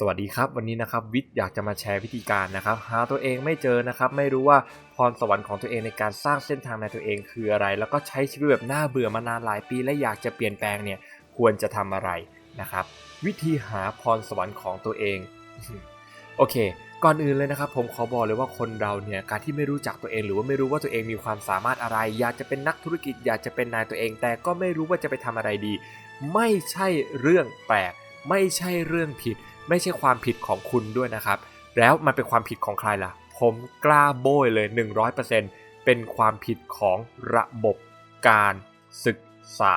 สวัสดีครับวันนี้นะครับวิทย์อยากจะมาแชร์วิธีการนะครับ หาตัวเองไม่เจอนะครับ ไม่รู้ว่าพรสวรรค์ของตัวเองในการสร้างเส้นทางในตัวเองคืออะไร แล้วก็ใช้ชีวิตแบบน่าเบื่อมานานหลายปี และอยากจะเปลี่ยนแปลงเนี่ยควรจะทำอะไรนะครับ วิธีหาพรสวรรค์ของตัวเองโอเค ก่อนอื่นเลยนะครับ ผมขอบอกเลยว่าคนเราเนี่ยการที่ไม่รู้จักตัวเอง หรือว่าไม่รู้ว่าตัวเองมีความสามารถอะไร อยากจะเป็นนักธุรกิจ อยากจะเป็นนายตัวเอง แต่ก็ไม่รู้ว่าจะไปทำอะไรดี ไม่ใช่เรื่องแปลกไม่ใช่เรื่องผิด ไม่ใช่ความผิดของคุณด้วยนะครับ แล้วมันเป็นความผิดของใครล่ะ ผมกล้าโบยเลย 100%เป็นความผิดของระบบการศึกษา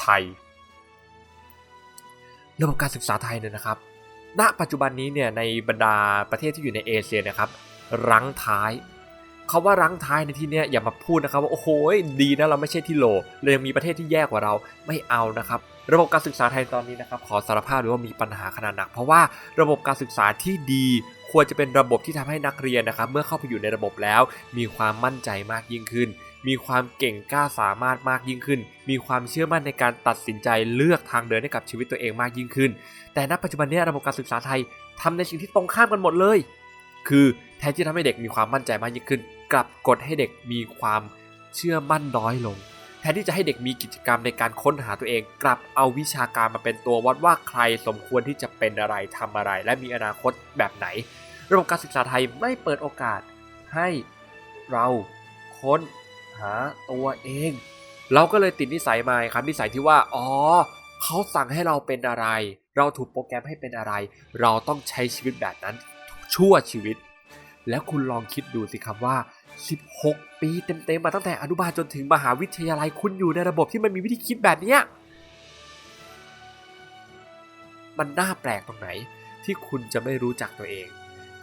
ไทย ระบบการศึกษาไทยเนี่ยนะครับ ณ ปัจจุบันนี้เนี่ยในบรรดาประเทศที่อยู่ในเอเชียนะครับ รั้งท้าย เขาว่ารั้งท้ายในที่เนี้ยอย่ามาพูดนะครับว่าโอ้โหดีนะเราไม่ใช่ที่โลเลยยังมีประเทศที่แย่กว่าเราไม่เอานะครับระบบการศึกษาไทยตอนนี้นะครับขอสารภาพเลยว่ามีปัญหาขนาดหนัก เพราะว่าระบบการศึกษาที่ดีควรจะเป็นระบบที่ทำให้นักเรียนนะครับ เมื่อเข้าไปอยู่ในระบบแล้ว มีความมั่นใจมากยิ่งขึ้น มีความเก่งกล้าสามารถมากยิ่งขึ้น มีความเชื่อมั่นในการตัดสินใจเลือกทางเดินให้กับชีวิตตัวเองมากยิ่งขึ้น แต่ณปัจจุบันนี้ระบบการศึกษาไทยทำในสิ่งที่ตรงข้ามกันหมดเลย คือ แทนที่ทำให้เด็กมีความมั่นใจมากยิ่งขึ้น กลับกดให้เด็กมีความเชื่อมั่นน้อยลง แทนที่จะให้เด็กมีกิจกรรมในการค้นหาตัวเอง กลับเอาวิชาการมาเป็นตัววัดว่าใครสมควรที่จะเป็นอะไรทำอะไร และมีอนาคตแบบไหน ระบบการศึกษาไทยไม่เปิดโอกาสให้เราค้นหาตัวเอง เราก็เลยติดนิสัยมาครับนิสัยที่ว่าอ๋อเขาสั่งให้เราเป็นอะไร เราถูกโปรแกรมให้เป็นอะไร เราต้องใช้ชีวิตแบบนั้นชั่วชีวิต แล้วคุณลองคิดดูสิครับว่า 16 ปีเต็มๆมาตั้งแต่อนุบาลจนถึงมหาวิทยาลัยคุณอยู่ในระบบที่มันมีวิธีคิดแบบนี้มันน่าแปลกตรงไหนที่คุณจะไม่รู้จักตัวเอง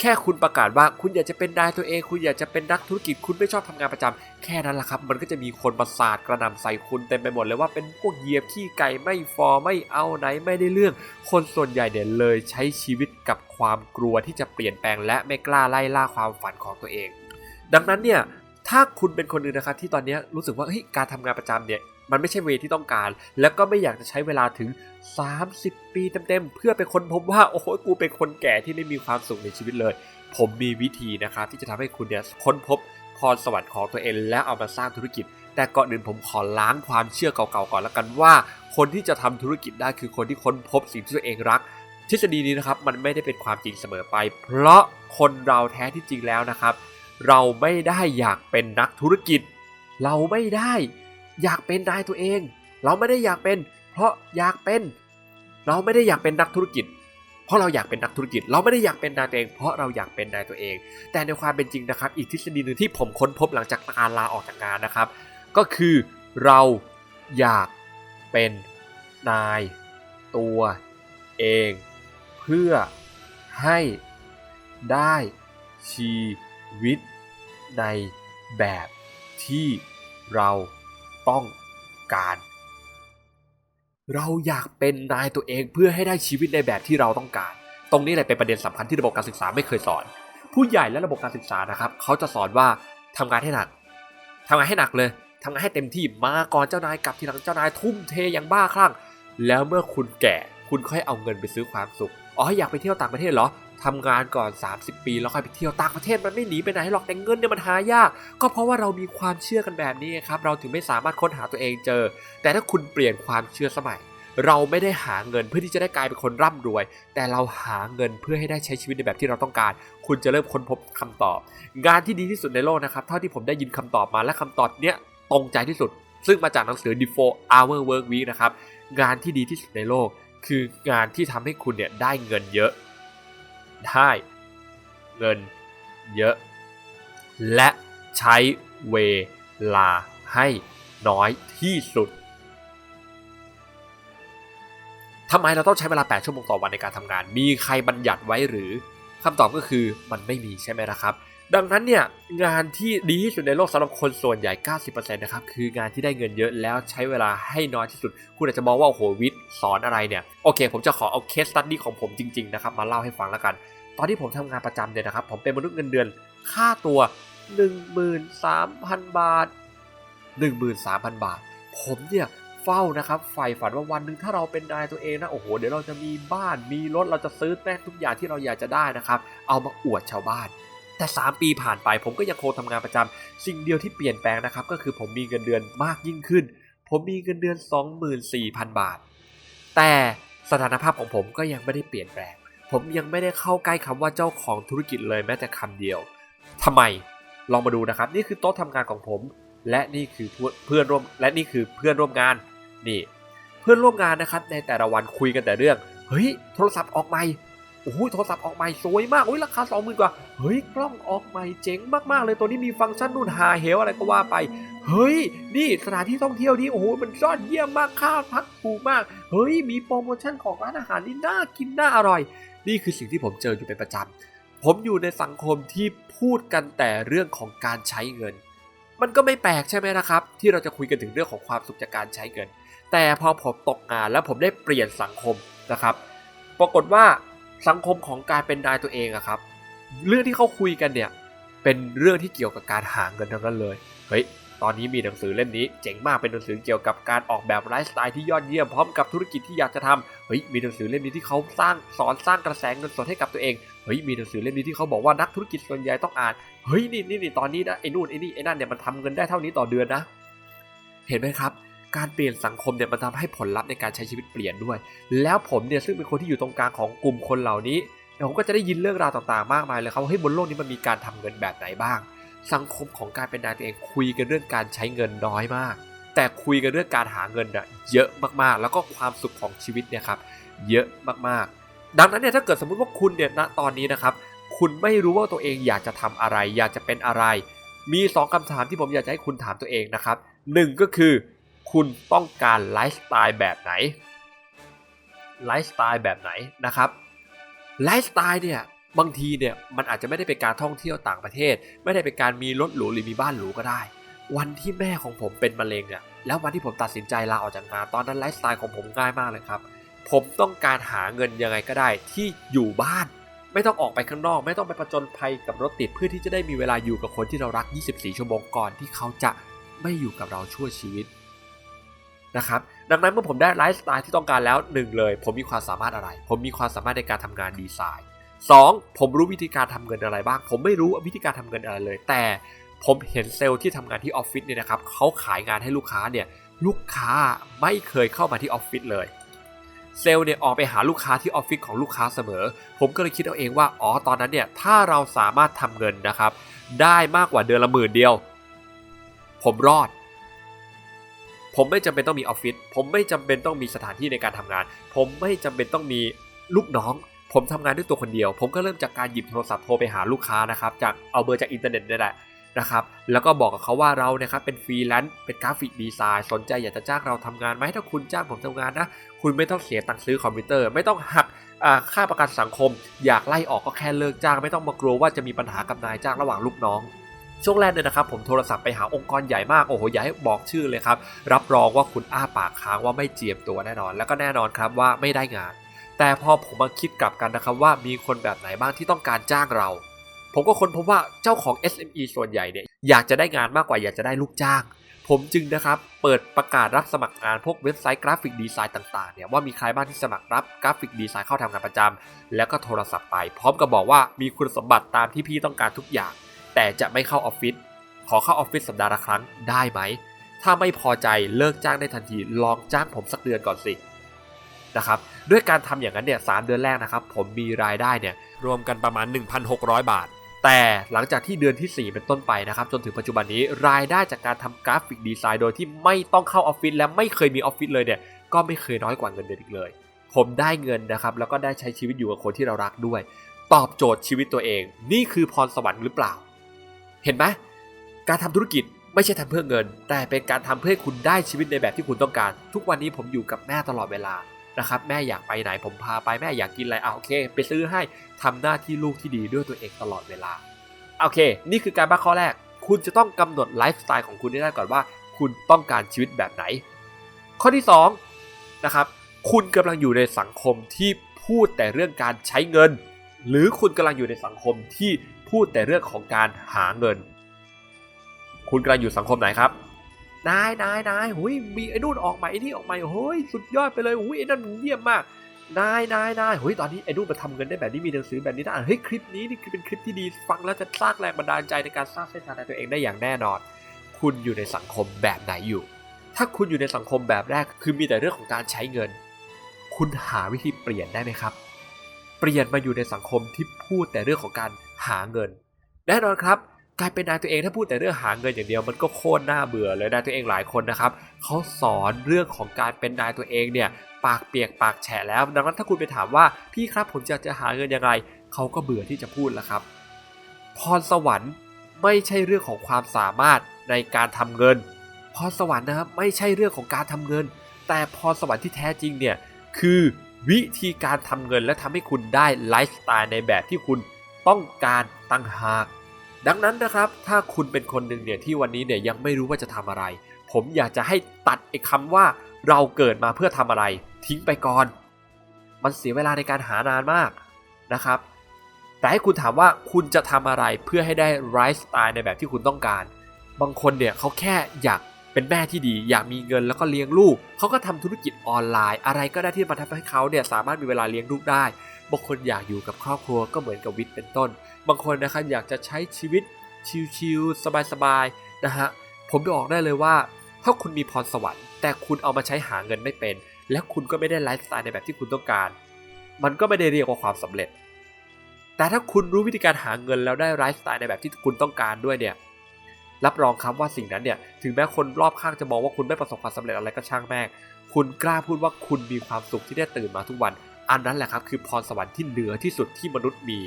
ค่คุณประกาศว่าคุณอยากจะเป็นนายตัวเอง คุณอยากจะเป็นนักธุรกิจ คุณไม่ชอบทำงานประจำแค่นั้นแหละครับ มันก็จะมีคนประสาทกระน่ำใส่คุณเต็มไปหมดเลยว่าเป็นพวกเหยียบขี้ไก่ไม่ฟอไม่เอาไหนไม่ได้เรื่อง คนส่วนใหญ่เนี่ยเลยใช้ชีวิตกับความกลัวที่จะเปลี่ยนแปลง และไม่กล้าไล่ล่าความฝันของตัวเอง ดังนั้นเนี่ยถ้าคุณเป็นคนหนึ่งนะครับที่ตอนนี้รู้สึกว่าเฮ้ยการทำงานประจำเนี่ย มันไม่ใช่เวที่ต้องการ แล้วก็ไม่อยากจะใช้เวลาถึง 30 ปีเต็มๆเพื่อไปค้นพบว่าโอ้โหกูเป็นคนแก่ที่ไม่มีความสุขในชีวิตเลย ผมมีวิธีนะครับที่จะทำให้คุณเนี่ยค้นพบพรสวรรค์ของตัวเองและเอามาสร้างธุรกิจ แต่ก่อนอื่นผมขอล้างความเชื่อเก่าๆก่อนละกันว่า คนที่จะทำธุรกิจได้คือคนที่ค้นพบสิ่งที่ตัวเองรักทฤษฎีนี้นะครับมันไม่ได้เป็นความจริงเสมอไป เพราะคนเราแท้ที่จริงแล้วนะครับ เราไม่ได้อยากเป็นนักธุรกิจ เราไม่ได้ อยากเป็นนายตัวเอง เราไม่ได้อยากเป็น เพราะอยากเป็น เราไม่ได้อยากเป็นนักธุรกิจ เพราะเราอยากเป็นนักธุรกิจ เราไม่ได้อยากเป็นนายตัวเอง เพราะเราอยากเป็นนายตัวเอง แต่ในความเป็นจริงนะครับ อีกทฤษฎีหนึ่งที่ผมค้นพบหลังจากการลาออกจากงานนะครับ ก็คือเราอยากเป็นนายตัวเอง เพื่อให้ได้ชีวิตในแบบที่เรา ต้องการ เราอยากเป็นนายตัวเองเพื่อให้ได้ชีวิตในแบบที่เราต้องการ ตรงนี้แหละเป็นประเด็นสำคัญที่ระบบการศึกษาไม่เคยสอน ผู้ใหญ่และระบบการศึกษานะครับเขาจะสอนว่าทำงานให้หนักทำงานให้หนักเลยทำงานให้เต็มที่มาก่อนเจ้านายกลับทีหลังเจ้านายทุ่มเทอย่างบ้าคลั่งแล้วเมื่อคุณแก่ คุณค่อยเอาเงินไปซื้อความสุขอ๋ออยากไปเที่ยวต่างประเทศเหรอ ทำงานก่อน 30 ปีแล้วค่อยไปเที่ยวต่างประเทศมันไม่หนีไปไหนหรอกแต่เงินเนี่ยมันหายาก ก็เพราะว่าเรามีความเชื่อกันแบบนี้ครับเราถึงไม่สามารถค้นหาตัวเองเจอ แต่ถ้าคุณเปลี่ยนความเชื่อสมัย เราไม่ได้หาเงินเพื่อที่จะได้กลายเป็นคนร่ำรวย แต่เราหาเงินเพื่อให้ได้ใช้ชีวิตในแบบที่เราต้องการ คุณจะเริ่มค้นพบคำตอบ งานที่ดีที่สุดในโลกนะครับเท่าที่ผมได้ยินคำตอบมาและคำตอบเนี้ยตรงใจที่สุด ซึ่งมาจากหนังสือ The 4 Hour Work Week นะครับงานที่ดีที่สุดในโลก คืองานที่ทำให้คุณเนี่ยได้เงินเยอะ ได้ เงินเยอะ และใช้เวลาให้น้อยที่สุดทำไมเราต้องใช้เวลา 8 ชั่วโมงต่อวันในการทำงาน มีใครบัญญัติไว้หรือคำตอบก็คือมันไม่มีใช่ไหมละครับ ดังนั้นเนี่ยงานที่ดีที่สุดในโลกสำหรับคนส่วนใหญ่ 90%นะครับคืองานที่ได้เงินเยอะแล้วใช้เวลาให้น้อยที่สุด คุณอาจจะมองว่าโหวิทย์สอนอะไรเนี่ยโอเค ผมจะขอเอาเคสตัดดี้ของผมจริงๆนะครับมาเล่าให้ฟังแล้วกัน ตอนที่ผมทำงานประจำเนี่ยนะครับ ผมเป็นมนุษย์เงินเดือนค่าตัว 13,000 บาท 13,000 บาท ผมเนี่ยเฝ้านะครับใฝ่ฝันว่าวันหนึ่งถ้าเราเป็นนายตัวเองนะโอ้โหเดี๋ยวเราจะมีบ้านมีรถเราจะซื้อแม่งทุกอย่างที่เราอยากจะได้นะครับ เอามาอวดชาวบ้าน แต่ 3 ปีผ่านไปผมก็ยังคงทำงานประจำสิ่งเดียวที่เปลี่ยนแปลงนะครับ ก็คือผมมีเงินเดือนมากยิ่งขึ้น ผมมีเงินเดือน 24,000 บาท แต่สถานภาพของผมก็ยังไม่ได้เปลี่ยนแปลง ผมยังไม่ได้เข้าใกล้คำว่าเจ้าของธุรกิจเลยแม้แต่คำเดียวทำไมลองมาดูนะครับ นี่คือโต๊ะทำงานของผม และนี่คือเพื่อนร่วมและนี่คือเพื่อนร่วมงานนี่ เพื่อนร่วมงานนะครับในแต่ละวันคุยกันแต่เรื่องเฮ้ยโทรศัพท์ออกใหม่ โอ้โหโทรศัพท์ออกใหม่สวยมากโอ้ยราคาสองหมื่นกว่า เฮ้ย กล้องออกใหม่เจ๋งมากๆ เลยตัวนี้มีฟังก์ชันนู่นหาเหวอะไรก็ว่าไป เฮ้ย นี่สถานที่ท่องเที่ยวนี้โอ้โหมันยอดเยี่ยมมากค่าพักถูกมาก เฮ้ย มีโปรโมชั่นของร้านอาหารนี่น่ากินน่าอร่อย นี่คือสิ่งที่ผมเจออยู่เป็นประจำผมอยู่ในสังคมที่พูดกันแต่เรื่องของการใช้เงิน มันก็ไม่แปลกใช่ไหมนะครับ ที่เราจะคุยกันถึงเรื่องของความสุขจากการใช้เงิน แต่พอผมตกงานแล้วผมได้เปลี่ยนสังคมนะครับ ปรากฏว่า สังคมของการเป็นนายตัวเองอะครับ เรื่องที่เขาคุยกันเนี่ย เป็นเรื่องที่เกี่ยวกับการหาเงินทั้งนั้นเลย เฮ้ย ตอนนี้มีหนังสือเล่มนี้ เจ๋งมากเป็นหนังสือเกี่ยวกับการออกแบบไลฟ์สไตล์ที่ยอดเยี่ยมพร้อมกับธุรกิจที่อยากจะทำเฮ้ย มีหนังสือเล่มนี้ที่เขาสร้างสอนสร้างกระแสเงินสดให้กับตัวเอง เฮ้ย มีหนังสือเล่มนี้ที่เขาบอกว่านักธุรกิจส่วนใหญ่ต้องอ่าน เฮ้ย นี่นี่นี่ตอนนี้นะไอ้นู่นไอ้นี่ไอ้นั่นเนี่ยมันทำเงินได้เท่านี้ต่อเดือนนะ เห็นไหมครับ การเปลี่ยนสังคมเนี่ยมันทำให้ผลลัพธ์ในการใช้ชีวิตเปลี่ยนด้วย แล้วผมเนี่ยซึ่งเป็นคนที่อยู่ตรงกลางของกลุ่มคนเหล่านี้เดี๋ยวผมก็จะได้ยินเรื่องราวต่างๆมากมายเลยครับว่าเฮ้ยบนโลกนี้มันมีการทำเงินแบบไหนบ้าง สังคมของการเป็นนายตัวเองคุยกันเรื่องการใช้เงินน้อยมาก แต่คุยกันเรื่องการหาเงินอะเยอะมากๆ แล้วก็ความสุขของชีวิตเนี่ยครับเยอะมากๆ ดังนั้นเนี่ยถ้าเกิดสมมุติว่าคุณเนี่ยณตอนนี้นะครับคุณไม่รู้ว่าตัวเองอยากจะทำอะไร อยากจะเป็นอะไร มี 2คำถามที่ผมอยากจะให้คุณถามตัวเองนะครับหนึ่งก็คือ คุณต้องการไลฟ์สไตล์แบบไหนไลฟ์สไตล์แบบไหนนะครับไลฟ์สไตล์เนี่ยบางทีเนี่ยมันอาจจะไม่ได้เป็นการท่องเที่ยวต่างประเทศ ไม่ได้เป็นการมีรถหรูหรือมีบ้านหรูก็ได้ วันที่แม่ของผมเป็นมะเร็งเนี่ยแล้ววันที่ผมตัดสินใจลาออกจากงานตอนนั้นไลฟ์สไตล์ของผมง่ายมากเลยครับ ผมต้องการหาเงินยังไงก็ได้ที่อยู่บ้าน ไม่ต้องออกไปข้างนอก ไม่ต้องไปประจนภัยกับรถติดเพื่อที่จะได้มีเวลาอยู่กับคนที่เรารัก 24 ชั่วโมงก่อนที่เขาจะไม่อยู่กับเราชั่วชีวิต นะครับดังนั้นเมื่อผมได้ไลฟ์สไตล์ที่ต้องการแล้วหนึ่งเลย ผมมีความสามารถอะไร ผมมีความสามารถในการทำงานดีไซน์ 2. ผมรู้วิธีการทำเงินอะไรบ้าง ผมไม่รู้วิธีการทำเงินอะไรเลย แต่ผมเห็นเซลล์ที่ทำงานที่ออฟฟิศเนี่ยนะครับเขาขายงานให้ลูกค้าเนี่ยลูกค้าไม่เคยเข้ามาที่ออฟฟิศเลยเซลล์เนี่ยออกไปหาลูกค้าที่ออฟฟิศของลูกค้าเสมอ ผมก็เลยคิดเอาเองว่า อ๋อ ตอนนั้นเนี่ย ถ้าเราสามารถทำเงินนะครับ ได้มากกว่าเดือนละหมื่นเดียว ผมรอด ผมไม่จำเป็นต้องมีออฟฟิศผมไม่จำเป็นต้องมีสถานที่ในการทำงาน ผมไม่จำเป็นต้องมีลูกน้อง ผมทำงานด้วยตัวคนเดียว ผมก็เริ่มจากการหยิบโทรศัพท์โทรไปหาลูกค้านะครับจากเอาเบอร์จากอินเทอร์เน็ตนี่แหละนะครับแล้วก็บอกกับเขาว่าเรานะครับเป็นฟรีแลนซ์เป็นกราฟิกดีไซน์สนใจอยากจะจ้างเราทำงานไหมถ้าคุณจ้างผมทำงานนะ คุณไม่ต้องเสียตังค์ซื้อคอมพิวเตอร์ ไม่ต้องหักค่าประกันสังคม อยากไล่ออกก็แค่เลิกจ้าง ไม่ต้องมากลัวว่าจะมีปัญหากับนายจ้างระหว่างลูกน้อง ช่วงแรกเนี่ยนะครับผมโทรศัพท์ไปหาองค์กรใหญ่มากโอ้โหอย่าให้บอกชื่อเลยครับ รับรองว่าคุณอ้าปากค้างว่าไม่เจียมตัวแน่นอน แล้วก็แน่นอนครับว่าไม่ได้งาน แต่พอผมมาคิดกลับกันนะครับว่ามีคนแบบไหนบ้างที่ต้องการจ้างเรา ผมก็ค้นพบว่าเจ้าของ SME ส่วนใหญ่เนี่ยอยากจะได้งานมากกว่าอยากจะได้ลูกจ้าง ผมจึงนะครับเปิดประกาศรับสมัครงานพวกเว็บไซต์กราฟิกดีไซน์ต่างๆเนี่ยว่ามีใครบ้างที่สมัครรับกราฟิกดีไซน์เข้าทำงานประจำแล้วก็โทรศัพท์ไป พร้อมกับบอกว่ามีคุณสมบัติตามที่พี่ต้องการทุกอย่าง แต่จะไม่เข้าออฟฟิศขอเข้าออฟฟิศสัปดาห์ละครั้งได้ไหม ถ้าไม่พอใจเลิกจ้างได้ทันทีลองจ้างผมสักเดือนก่อนสินะครับด้วยการทำอย่างนั้นเนี่ยสเดือนแรกนะครับ ผมมีรายได้เนี่ยรวมกันประมาณ 1,600 บาท แต่หลังจากที่เดือนที่ 4 เป็นต้นไปนะครับ จนถึงปัจจุบันนี้รายได้จากการทำกราฟิกดีไซน์โดยที่ไม่ต้องเข้าออฟฟิศและไม่เคยมีออฟฟิศเลยเนี่ยก็ไม่เคยน้อยกว่าเงินเดือนอีกเลย ผมได้เงินนะครับแล้วก็ได้ใช้ชีวิตอยู่กับคนที่เรารักด้วย ตอบโจทย์ชีวิตตัวเอง นี่คือพรสวรรค์หรือเปล่า เห็นไหมการทำธุรกิจไม่ใช่ทำเพื่อเงิน แต่เป็นการทำเพื่อคุณได้ชีวิตในแบบที่คุณต้องการ ทุกวันนี้ผมอยู่กับแม่ตลอดเวลานะครับแม่อยากไปไหนผมพาไปแม่อยากกินอะไรอะโอเค ไปซื้อให้ทำหน้าที่ลูกที่ดีด้วยตัวเองตลอดเวลาโอเค นี่คือการบ้าข้อแรก คุณจะต้องกำหนดไลฟ์สไตล์ของคุณให้ได้ก่อนว่า คุณต้องการชีวิตแบบไหน ข้อที่2นะครับคุณกำลังอยู่ในสังคมที่พูดแต่เรื่องการใช้เงิน หรือคุณกำลังอยู่ในสังคมที่ พูดแต่เรื่องของการหาเงิน คุณกำลังอยู่สังคมไหนครับ นายนายนายหุยมีไอ้นู่นออกใหม่ไอ้นี่ออกใหม่เฮ้ยสุดยอดไปเลยหุยไอ้นั่นเยี่ยมมากนายนายนายเฮ้ยตอนนี้ไอ้นู่นมาทำเงินได้แบบนี้มีหนังสือแบบนี้นะอ่านเฮ้ยคลิปนี้นี่คือเป็นคลิปที่ดีฟังแล้วจะสร้างแรงบันดาลใจในการสร้างเส้นทางในตัวเองได้อย่างแน่นอน คุณอยู่ในสังคมแบบไหนอยู่ ถ้าคุณอยู่ในสังคมแบบแรกคือมีแต่เรื่องของการใช้เงิน คุณหาวิธีเปลี่ยนได้ไหมครับ เปลี่ยนมาอยู่ในสังคมที่พูดแต่เรื่องของการ หาเงิน แน่นอนครับกลายเป็นนายตัวเองถ้าพูดแต่เรื่องหาเงินอย่างเดียวมันก็โคตรน่าเบื่อเลยนายตัวเองหลายคนนะครับเขาสอนเรื่องของการเป็นนายตัวเองเนี่ยปากเปียกปากแฉะแล้ว ดังนั้นถ้าคุณไปถามว่าพี่ครับผมจะจะหาเงินยังไงเขาก็เบื่อที่จะพูดแล้วครับ พรสวรรค์ไม่ใช่เรื่องของความสามารถในการทำเงิน พรสวรรค์นะครับไม่ใช่เรื่องของการทำเงิน แต่พรสวรรค์ที่แท้จริงเนี่ยคือวิธีการทำเงินและทำให้คุณได้ไลฟ์สไตล์ในแบบที่คุณ ต้องการตั้งหาก ดังนั้นนะครับ ถ้าคุณเป็นคนหนึ่งเนี่ยที่วันนี้เนี่ยยังไม่รู้ว่าจะทำอะไร ผมอยากจะให้ตัดไอ้คำว่าเราเกิดมาเพื่อทำอะไร ทิ้งไปก่อน มันเสียเวลาในการหานานมากนะครับ แต่ให้คุณถามว่าคุณจะทำอะไรเพื่อให้ได้ไลฟ์สไตล์ในแบบที่คุณต้องการ บางคนเนี่ยเขาแค่อยากเป็นแม่ที่ดีอยากมีเงินแล้วก็เลี้ยงลูก เขาก็ทำธุรกิจออนไลน์ อะไรก็ได้ที่มาทำให้เขาเนี่ยสามารถมีเวลาเลี้ยงลูกได้ บางคนอยากอยู่กับครอบครัวก็เหมือนกับวิทย์เป็นต้น บางคนนะครับอยากจะใช้ชีวิตชิลๆสบายๆนะฮะผมบอกได้เลยว่า ถ้าคุณมีพรสวรรค์ แต่คุณเอามาใช้หาเงินไม่เป็น และคุณก็ไม่ได้ไลฟ์สไตล์ในแบบที่คุณต้องการ มันก็ไม่ได้เรียกว่าความสำเร็จ แต่ถ้าคุณรู้วิธีการหาเงินแล้วได้ไลฟ์สไตล์ในแบบที่คุณต้องการด้วยเนี่ยรับรองครับว่าสิ่งนั้นเนี่ยถึงแม้คนรอบข้างจะมองว่าคุณไม่ประสบความสำเร็จอะไรก็ช่างแม่งคุณกล้าพูดว่าคุณมีความสุขที่ได้ตื่นมาทุกวัน อันนั้นแหละครับคือพรสวรรค์ที่เหนือที่สุดที่มนุษย์มี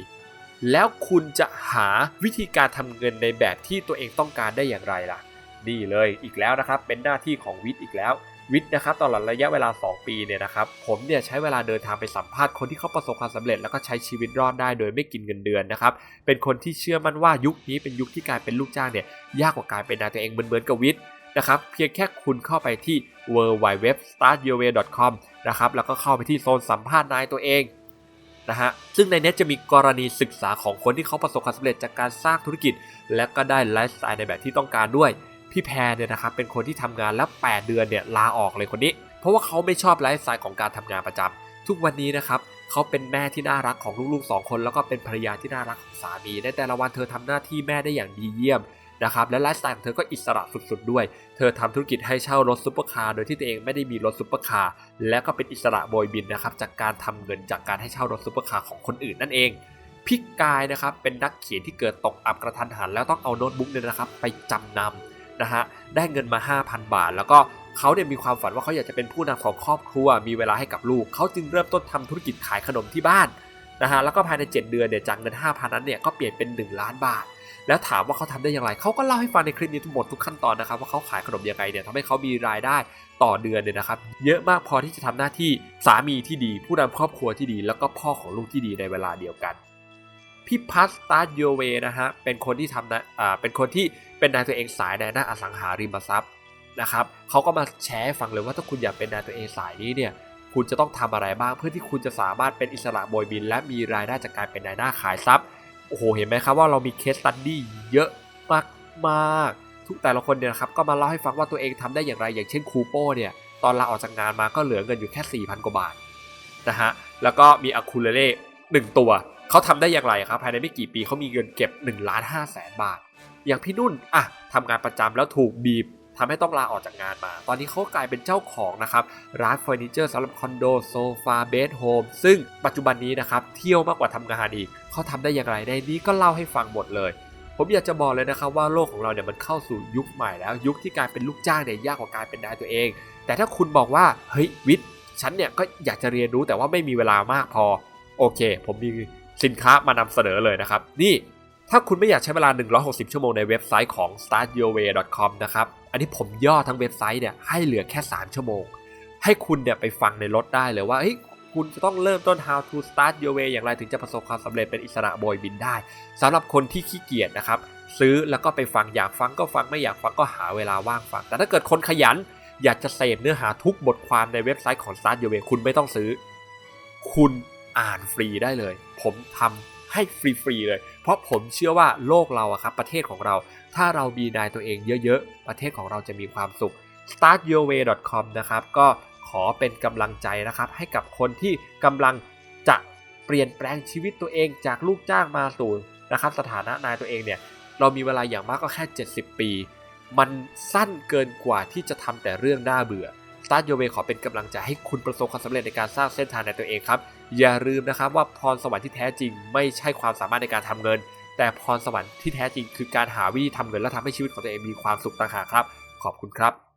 แล้วคุณจะหาวิธีการทำเงินในแบบที่ตัวเองต้องการได้อย่างไรล่ะ นี่เลยอีกแล้วนะครับเป็นหน้าที่ของวิทย์อีกแล้ววิทย์นะครับตลอดระยะเวลา 2 ปีเนี่ยนะครับผมเนี่ยใช้เวลาเดินทางไปสัมภาษณ์คนที่เขาประสบความสำเร็จแล้วก็ใช้ชีวิตรอดได้โดยไม่กินเงินเดือนนะครับเป็นคนที่เชื่อมั่นว่ายุคนี้เป็นยุคที่การเป็นลูกจ้างเนี่ยยากกว่าการเป็นนายตัวเองเหมือนๆกับวิทย์นะครับเพียงแค่คุณเข้าไปที่ w w w s t a r t y o u r w a y c o m นะครับแล้วก็เข้าไปที่โซนสัมภาษณ์นายตัวเองนะฮะซึ่งในนี้จะมีกรณีศึกษาของคนที่เขาประสบความสำเร็จจากการสร้างธุรกิจ และก็ได้ไลฟ์สไตล์ในแบบที่ต้องการด้วย พี่แพรเนี่ยนะครับเป็นคนที่ทำงานแล้ว 8 เดือนเนี่ยลาออกเลยคนนี้ เพราะว่าเขาไม่ชอบไลฟ์สไตล์ของการทำงานประจำทุกวันนี้นะครับเขาเป็นแม่ที่น่ารักของลูกๆ 2 คน แล้วก็เป็นภรรยาที่น่ารักของสามีในแต่ละวันเธอทำหน้าที่แม่ได้อย่างดีเยี่ยม นะครับและไลฟ์สไตล์ของเธอก็อิสระสุดๆด้วย เธอทำธุรกิจให้เช่ารถซุปเปอร์คาร์โดยที่ตัวเองไม่ได้มีรถซุปเปอร์คาร์และก็เป็นอิสระโบยบินนะครับจากการทำเงินจากการให้เช่ารถซุปเปอร์คาร์ของคนอื่นนั่นเองพี่กายนะครับเป็นนักเขียนที่เกิดตกอับกระทันหัน แล้วต้องเอาโน้ตบุ๊กเนี่ยนะครับไปจำนำนะฮะได้เงินมา 5,000 บาท แล้วก็เขาเนี่ยมีความฝันว่าเขาอยากจะเป็นผู้นำของครอบครัว มีเวลาให้กับลูก เขาจึงเริ่มต้นทำธุรกิจขายขนมที่บ้าน นะฮะแล้วก็ภายใน 7 เดือนเนี่ยจากเงิน 5,000 นั้นเนี่ยก็เปลี่ยนเป็น 1 ล้านบาท แล้วถามว่าเขาทำได้อย่างไร เขาก็เล่าให้ฟังในคลิปนี้ทั้งหมดทุกขั้นตอนนะครับว่าเขาขายขนมยังไงเนี่ยทำให้เขามีรายได้ต่อเดือนเนี่ยนะครับเยอะมากพอที่จะทำหน้าที่สามีที่ดี ผู้นำครอบครัวที่ดี แล้วก็พ่อของลูกที่ดีในเวลาเดียวกันพี่พัสตาร์โยเวนะฮะเป็นคนที่ทำนะอ่าเป็นคนที่เป็นนายตัวเองสายในหน้าอสังหาริมทรัพย์นะครับเขาก็มาแชร์ให้ฟังเลยว่าถ้าคุณอยากเป็นนายตัวเองสายนี้เนี่ย คุณจะต้องทำอะไรบ้างเพื่อที่คุณจะสามารถเป็นอิสระโบยบิน และมีรายได้จากการเป็นนายหน้าขายทรัพย์โอ้โหเห็นไหมครับว่าเรามีเคสตัดดี้เยอะมากมากๆทุกแต่ละคนเนี่ยครับก็มาเล่าให้ฟังว่าตัวเองทำได้อย่างไร อย่างเช่นคูโป้เนี่ยตอนลาออกจากงานมาก็เหลือเงินอยู่แค่ 4,000 กว่าบาทนะฮะแล้วก็มีอะคูเลเล่หนึ่งตัวเขาทำได้อย่างไรครับภายในไม่กี่ปีเขามีเงินเก็บ1ล้าน5แสนบาท อย่างพี่นุ่นอะทำงานประจำแล้วถูกบีบ ทำให้ต้องลาออกจากงานมา ตอนนี้เขากลายเป็นเจ้าของนะครับร้านเฟอร์นิเจอร์สำหรับคอนโดโซฟาเบดโฮมซึ่งปัจจุบันนี้นะครับเที่ยวมากกว่าทำงานอีกเขาทำได้อย่างไรในนี้ก็เล่าให้ฟังหมดเลย ผมอยากจะบอกเลยนะครับว่าโลกของเราเนี่ยมันเข้าสู่ยุคใหม่แล้ว ยุคที่การเป็นลูกจ้างเนี่ยยากกว่าการเป็นนายตัวเอง แต่ถ้าคุณบอกว่าเฮ้ยวิทย์ฉันเนี่ยก็อยากจะเรียนรู้แต่ว่าไม่มีเวลามากพอโอเค ผมมีสินค้ามานำเสนอเลยนะครับ นี่ถ้าคุณไม่อยากใช้เวลา 160 ชั่วโมงในเว็บไซต์ของ startyourway.com นะครับ นนี้ผมย่อทั้งเว็บไซต์เนี่ยให้เหลือแค่ 3 ชั่วโมง ให้คุณเนี่ยไปฟังในรถได้เลยว่าเฮ้ยคุณจะต้องเริ่มต้น how to start your way อย่างไรถึงจะประสบความสำเร็จเป็นอิสระโบยบินได้สำหรับคนที่ขี้เกียจนะครับ ซื้อแล้วก็ไปฟังอยากฟังก็ฟังไม่อยากฟังก็หาเวลาว่างฟัง แต่ถ้าเกิดคนขยันอยากจะเสพเนื้อหาทุกบทความในเว็บไซต์ของ Start Your Way คุณไม่ต้องซื้อ คุณอ่านฟรีได้เลย ผมทำให้ฟรีๆเลย ราะผมเชื่อว่าโลกเราอะครับประเทศของเรา ถ้าเรามีนายตัวเองเยอะๆ ประเทศของเราจะมีความสุข startyourway.com นะครับก็ขอเป็นกำลังใจนะครับให้กับคนที่กำลังจะเปลี่ยนแปลงชีวิตตัวเองจากลูกจ้างมาสู่นะครับสถานะนายตัวเองเนี่ยเรามีเวลาอย่างมากก็แค่ 70 ปี มันสั้นเกินกว่าที่จะทำแต่เรื่องน่าเบื่อ Start Your Way ขอเป็นกำลังใจให้คุณประสบความสำเร็จในการสร้างเส้นทางในตัวเองครับ อย่าลืมนะครับว่าพรสวรรค์ที่แท้จริง ไม่ใช่ความสามารถในการทำเงิน แต่พรสวรรค์ที่แท้จริงคือการหาวิธีทำเงินและทำให้ชีวิตของตัวเองมีความสุขต่างหากครับ ขอบคุณครับ